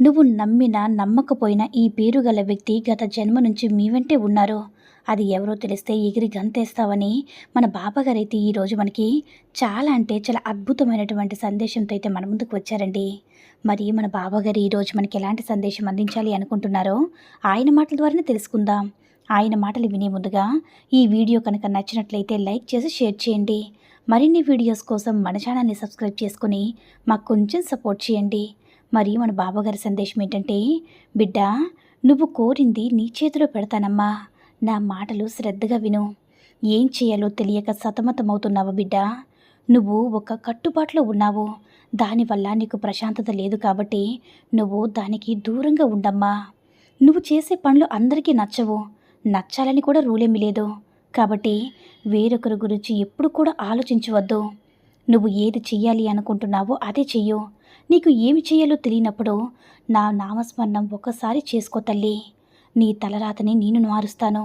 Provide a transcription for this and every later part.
నువ్వు నమ్మినా నమ్మకపోయిన ఈ పేరు గల వ్యక్తి గత జన్మ నుంచి మీ వెంటే ఉన్నారు? అది ఎవరో తెలిస్తే ఎగిరి గంతేస్తావని మన బాబాగారైతే ఈరోజు మనకి చాలా అంటే చాలా అద్భుతమైనటువంటి సందేశంతో అయితే మన ముందుకు వచ్చారండి. మరి మన బాబాగారు ఈరోజు మనకి ఎలాంటి సందేశం అందించాలి అనుకుంటున్నారో ఆయన మాటల ద్వారానే తెలుసుకుందాం. ఆయన మాటలు వినే ముందుగా ఈ వీడియో కనుక నచ్చినట్లయితే లైక్ చేసి షేర్ చేయండి. మరిన్ని వీడియోస్ కోసం మన ఛానల్ని సబ్స్క్రైబ్ చేసుకుని మాకు కొంచెం సపోర్ట్ చేయండి. మరి మన బాబాగారి సందేశం ఏంటంటే బిడ్డ నువ్వు కోరింది నీ చేతిలో పెడతానమ్మా. నా మాటలు శ్రద్ధగా విను. ఏం చేయాలో తెలియక సతమతమవుతున్నావు బిడ్డ? నువ్వు ఒక కట్టుబాట్లో ఉన్నావు. దానివల్ల నీకు ప్రశాంతత లేదు కాబట్టి నువ్వు దానికి దూరంగా ఉండమ్మా. నువ్వు చేసే పనులు అందరికీ నచ్చవు. నచ్చాలని కూడా రూలేమీ లేదు. కాబట్టి వేరొకరి గురించి ఎప్పుడు కూడా ఆలోచించవద్దు. నువ్వు ఏది చెయ్యాలి అనుకుంటున్నావో అదే చెయ్యు. నీకు ఏమి చేయాలో తెలియనప్పుడు నా నామస్మరణం ఒక్కసారి చేసుకో తల్లి. నీ తలరాతని నేను మారుస్తాను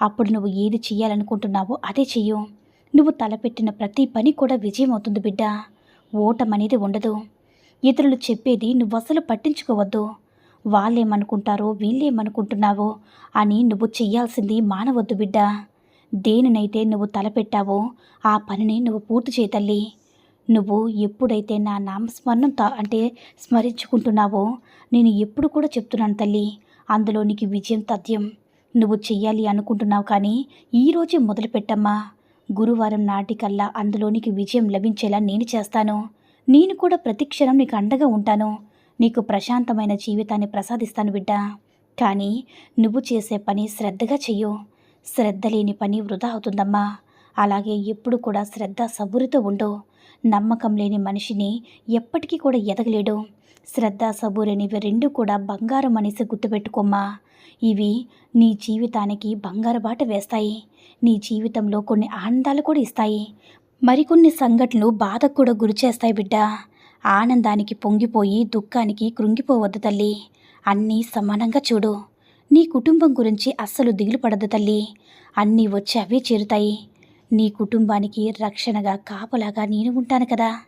అప్పుడు నువ్వు ఏది చేయాలనుకుంటున్నావో అదే చెయ్యు. నువ్వు తలపెట్టిన ప్రతి పని కూడా విజయం అవుతుంది బిడ్డ. ఓటమనేది ఉండదు. ఇతరులు చెప్పేది నువ్వు అసలు పట్టించుకోవద్దు. వాళ్ళేమనుకుంటారో వీళ్ళేమనుకుంటున్నావో అని నువ్వు చెయ్యాల్సింది మానవద్దు బిడ్డ. దేనినైతే నువ్వు తలపెట్టావో ఆ పనిని నువ్వు పూర్తి చేయతల్లి నువ్వు ఎప్పుడైతే నా నామస్మరణం అంటే స్మరించుకుంటున్నావో నేను ఎప్పుడు కూడా చెప్తున్నాను తల్లి అందులో నీకు విజయం తథ్యం నువ్వు చెయ్యాలి అనుకుంటున్నావు కానీ ఈరోజే మొదలుపెట్టమ్మా. గురువారం నాటికల్లా అందులోనికి విజయం లభించేలా నేను చేస్తాను. నేను కూడా ప్రతి క్షణం నీకు అండగా ఉంటాను. నీకు ప్రశాంతమైన జీవితాన్ని ప్రసాదిస్తాను బిడ్డ. కానీ నువ్వు చేసే పని శ్రద్ధగా చెయ్యు. శ్రద్ధ లేని పని వృధా అవుతుందమ్మా. అలాగే ఎప్పుడు కూడా శ్రద్ధ సబురితో ఉండు. నమ్మకం లేని మనిషిని ఎప్పటికీ కూడా ఎదగలేడు. శ్రద్ధ సబూర్ అనేవి రెండు కూడా బంగారం అనేసి గుర్తుపెట్టుకోమ్మా. ఇవి నీ జీవితానికి బంగారు బాట వేస్తాయి. నీ జీవితంలో కొన్ని ఆనందాలు కూడా ఇస్తాయి. మరికొన్ని సంఘటనలు బాధకు కూడా గురి చేస్తాయి బిడ్డ. ఆనందానికి పొంగిపోయి దుఃఖానికి కృంగిపోవద్దు తల్లి. అన్నీ సమానంగా చూడు. నీ కుటుంబం గురించి అస్సలు దిగులు పడద్దు తల్లి. అన్నీ వచ్చి అవే చేరుతాయి. నీ కుటుంబానికి రక్షణగా కాపలాగా నేను ఉంటాను కదా.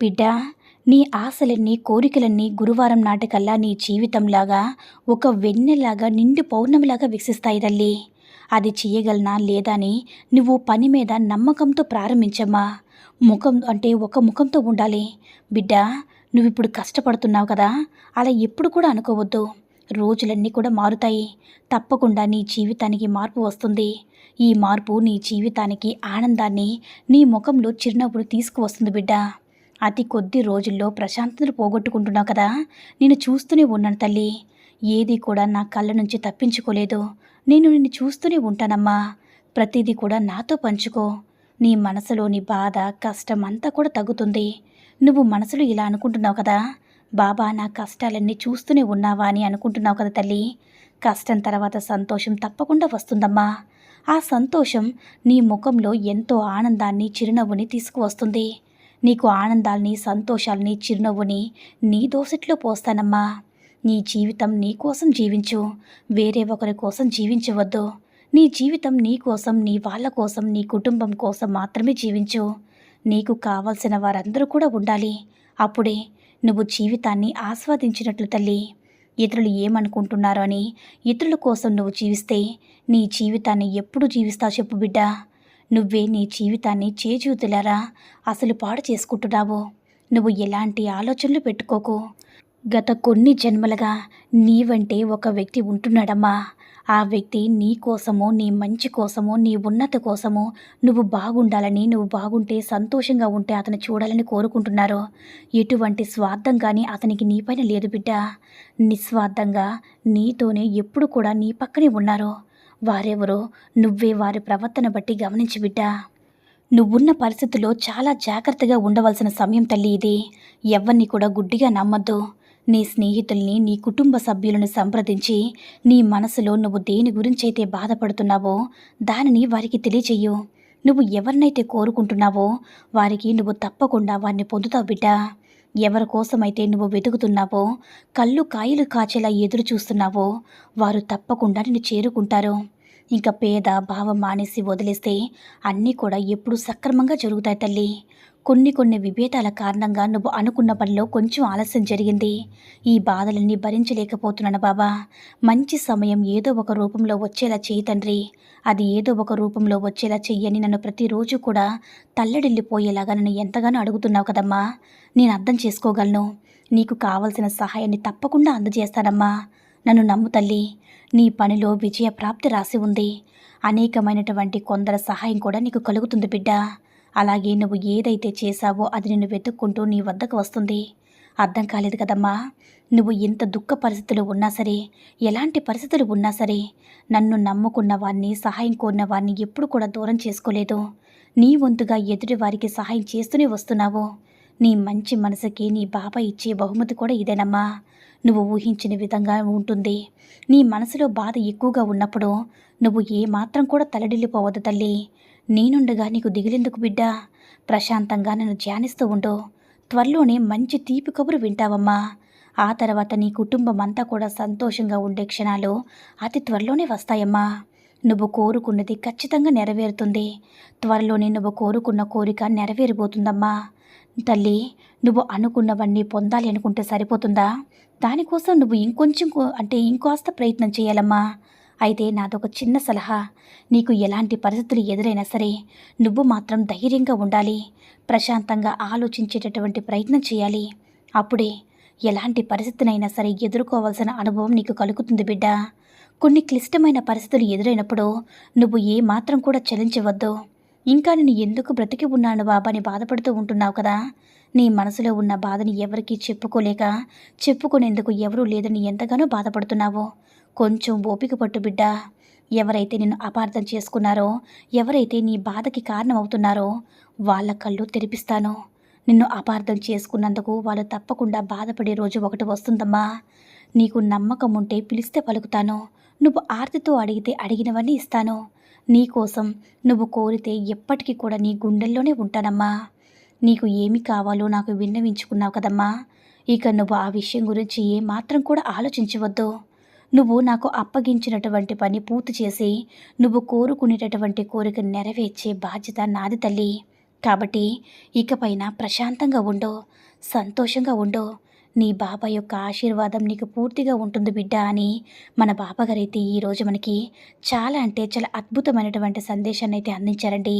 బిడ్డ నీ ఆశలన్నీ కోరికలన్నీ గురువారం నాటికల్లా నీ జీవితంలాగా ఒక వెన్నెలాగా నిండు పౌర్ణమిలాగా వికసిస్తాయి తల్లి. అది చేయగలనా లేదా అని నువ్వు పని మీద నమ్మకంతో ప్రారంభించమ్మా. ముఖం అంటే ఒక ముఖంతో ఉండాలి. బిడ్డ నువ్వు ఇప్పుడు కష్టపడుతున్నావు కదా. అలా ఎప్పుడు కూడా అనుకోవద్దు. రోజులన్నీ కూడా మారుతాయి. తప్పకుండా నీ జీవితానికి మార్పు వస్తుంది. ఈ మార్పు నీ జీవితానికి ఆనందాన్ని నీ ముఖంలో చిరునవ్వును తీసుకువస్తుంది బిడ్డ. అతి కొద్ది రోజుల్లో ప్రశాంతతను పోగొట్టుకుంటున్నావు కదా? నేను చూస్తూనే ఉన్నాను తల్లి. ఏది కూడా నా కళ్ళ నుంచి తప్పించుకోలేదు. నేను నిన్ను చూస్తూనే ఉంటానమ్మా. ప్రతిదీ కూడా నాతో పంచుకో. నీ మనసులోని బాధ కష్టం అంతా కూడా తగ్గుతుంది. నువ్వు మనసులో ఇలా అనుకుంటున్నావు కదా? బాబా నా కష్టాలన్నీ చూస్తూనే ఉన్నావా అని అనుకుంటున్నావు కదా తల్లి. కష్టం తర్వాత సంతోషం తప్పకుండా వస్తుందమ్మా. ఆ సంతోషం నీ ముఖంలో ఎంతో ఆనందాన్ని చిరునవ్వుని తీసుకువస్తుంది. నీకు ఆనందాల్ని సంతోషాల్ని చిరునవ్వుని నీ దోసెట్లో పోస్తానమ్మా. నీ జీవితం నీ కోసం జీవించు. వేరే ఒకరి కోసం జీవించవద్దు. నీ జీవితం నీ కోసం నీ వాళ్ళ కోసం నీ కుటుంబం కోసం మాత్రమే జీవించు. నీకు కావలసిన వారందరూ కూడా ఉండాలి. అప్పుడే నువ్వు జీవితాన్ని ఆస్వాదించినట్లు తల్లి. ఇతరులు ఏమనుకుంటున్నారో అని ఇతరుల కోసం నువ్వు జీవిస్తే నీ జీవితాన్ని ఎప్పుడు జీవిస్తా చెప్పు బిడ్డ. నువ్వే నీ జీవితాన్ని చేజూతులారా అసలు పాడు చేసుకుంటున్నావు. నువ్వు ఎలాంటి ఆలోచనలు పెట్టుకోకు. గత కొన్ని జన్మలుగా నీవంటే ఒక వ్యక్తి ఉంటున్నాడమ్మా. ఆ వ్యక్తి నీ కోసమో నీ మంచి కోసమో నీ ఉన్నతి కోసమో నువ్వు బాగుండాలని నువ్వు బాగుంటే సంతోషంగా ఉంటే అతను చూడాలని కోరుకుంటున్నారు. ఎటువంటి స్వార్థం కానీ అతనికి నీపైన లేదు బిడ్డ. నిస్వార్థంగా నీతోనే ఎప్పుడు కూడా నీ పక్కనే ఉన్నారు. వారెవరో నువ్వే వారి ప్రవర్తన బట్టి గమనించి బిడ్డ. నువ్వున్న పరిస్థితుల్లో చాలా జాగ్రత్తగా ఉండవలసిన సమయం తల్లి ఇది. ఎవరిని కూడా గుడ్డిగా నమ్మద్దు. నీ స్నేహితుల్ని నీ కుటుంబ సభ్యులను సంప్రదించి నీ మనసులో నువ్వు దేని గురించైతే బాధపడుతున్నావో దానిని వారికి తెలియచెయ్యు. నువ్వు ఎవరినైతే కోరుకుంటున్నావో వారికి నువ్వు తప్పకుండా వారిని పొందుతావు బిడ్డ. ఎవరి కోసమైతే నువ్వు వెతుకుతున్నావో కళ్ళు కాయలు కాచేలా ఎదురు చూస్తున్నావో వారు తప్పకుండా నిన్ను చేరుకుంటారు. ఇంకా పేద భావం మానేసి వదిలేస్తే అన్నీ కూడా ఎప్పుడు సక్రమంగా జరుగుతాయి తల్లి. కొన్ని కొన్ని విభేదాల కారణంగా నువ్వు అనుకున్న పనిలో కొంచెం ఆలస్యం జరిగింది. ఈ బాధలన్నీ భరించలేకపోతున్నాను బాబా. మంచి సమయం ఏదో ఒక రూపంలో వచ్చేలా చేయి తండ్రి. అది ఏదో ఒక రూపంలో వచ్చేలా చెయ్యని నన్ను ప్రతిరోజు కూడా తల్లడిల్లిపోయేలాగా నన్ను ఎంతగానో అడుగుతున్నావు కదమ్మా. నేను అర్థం చేసుకోగలను. నీకు కావలసిన సహాయాన్ని తప్పకుండా అందజేస్తానమ్మా. నన్ను నమ్ము తల్లి. నీ పనిలో విజయ ప్రాప్తి రాసి ఉంది. అనేకమైనటువంటి కొందరి సహాయం కూడా నీకు కలుగుతుంది బిడ్డ. అలాగే నువ్వు ఏదైతే చేశావో అది నిన్ను వెతుక్కుంటూ నీ వద్దకు వస్తుంది. అర్థం కాలేదు కదమ్మా. నువ్వు ఎంత దుఃఖ పరిస్థితులు ఉన్నా సరే ఎలాంటి పరిస్థితులు ఉన్నా సరే నన్ను నమ్ముకున్న వారిని సహాయం కోరిన వారిని ఎప్పుడు కూడా దూరం చేసుకోలేదు. నీ వంతుగా ఎదుటి వారికి సహాయం చేస్తూనే వస్తున్నావు. నీ మంచి మనసుకి నీ బాబా ఇచ్చే బహుమతి కూడా ఇదేనమ్మా. నువ్వు ఊహించిన విధంగా ఉంటుంది. నీ మనసులో బాధ ఎక్కువగా ఉన్నప్పుడు నువ్వు ఏ మాత్రం కూడా తలడిల్లిపోవద్దు తల్లి. నేనుండగా నీకు దిగిలేందుకు బిడ్డా? ప్రశాంతంగా నన్ను ధ్యానిస్తూ ఉండు. త్వరలోనే మంచి తీపి కబురు వింటావమ్మా. ఆ తర్వాత నీ కుటుంబం అంతా కూడా సంతోషంగా ఉండే క్షణాలు అతి త్వరలోనే వస్తాయమ్మా. నువ్వు కోరుకున్నది ఖచ్చితంగా నెరవేరుతుంది. త్వరలోనే నువ్వు కోరుకున్న కోరిక నెరవేరిపోతుందమ్మా. తల్లి నువ్వు అనుకున్నవన్నీ పొందాలి అనుకుంటే సరిపోతుందా? దానికోసం నువ్వు ఇంకొంచెం కో- అంటే ఇంకోస్త ప్రయత్నం చేయాలమ్మా. అయితే నాదొక చిన్న సలహా. నీకు ఎలాంటి పరిస్థితులు ఎదురైనా సరే నువ్వు మాత్రం ధైర్యంగా ఉండాలి. ప్రశాంతంగా ఆలోచించేటటువంటి ప్రయత్నం చేయాలి. అప్పుడే ఎలాంటి పరిస్థితినైనా సరే ఎదుర్కోవాల్సిన అనుభవం నీకు కలుగుతుంది బిడ్డ. కొన్ని క్లిష్టమైన పరిస్థితులు ఎదురైనప్పుడు నువ్వు ఏ మాత్రం కూడా చలించవద్దు. ఇంకా నేను ఎందుకు బ్రతికి ఉన్నాను బాబా? అని బాధపడుతూ ఉంటున్నావు కదా. నీ మనసులో ఉన్న బాధని ఎవరికీ చెప్పుకోలేక చెప్పుకునేందుకు ఎవరూ లేదని ఎంతగానో బాధపడుతున్నావో. కొంచెం ఓపిక పట్టు బిడ్డ. ఎవరైతే నిన్ను అపార్థం చేసుకున్నారో ఎవరైతే నీ బాధకి కారణం అవుతున్నారో వాళ్ళ కళ్ళు తెరిపిస్తాను. నిన్ను అపార్థం చేసుకున్నందుకు వాళ్ళు తప్పకుండా బాధపడే రోజు ఒకటి వస్తుందమ్మా. నీకు నమ్మకం ఉంటే పిలిస్తే పలుకుతాను. నువ్వు ఆర్తితో అడిగితే అడిగినవన్నీ ఇస్తాను. నీకోసం నువ్వు కోరితే ఎప్పటికీ కూడా నీ గుండెల్లోనే ఉంటానమ్మా. నీకు ఏమి కావాలో నాకు విన్నవించుకున్నావు కదమ్మా. ఇక నువ్వు ఆ విషయం గురించి ఏమాత్రం కూడా ఆలోచించవద్దు. నువ్వు నాకు అప్పగించినటువంటి పని పూర్తి చేసి నువ్వు కోరుకునేటటువంటి కోరిక నెరవేర్చే బాధ్యత నాది తల్లి. కాబట్టి ఇకపైన ప్రశాంతంగా ఉండు సంతోషంగా ఉండు. నీ బాబా యొక్క ఆశీర్వాదం నీకు పూర్తిగా ఉంటుంది బిడ్డ అని మన బాబాగారైతే ఈరోజు మనకి చాలా అంటే చాలా అద్భుతమైనటువంటి సందేశాన్ని అయితే అందించారండి.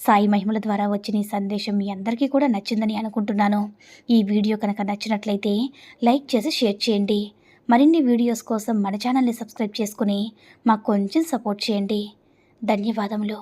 సాయి మహిమల ద్వారా వచ్చిన ఈ సందేశం మీ అందరికీ కూడా నచ్చిందని అనుకుంటున్నాను. ఈ వీడియో కనుక నచ్చినట్లయితే లైక్ చేసి షేర్ చేయండి. మరిన్ని వీడియోస్ కోసం మన ఛానల్ని సబ్స్క్రైబ్ చేసుకుని మాకు కొంచెం సపోర్ట్ చేయండి. ధన్యవాదములు.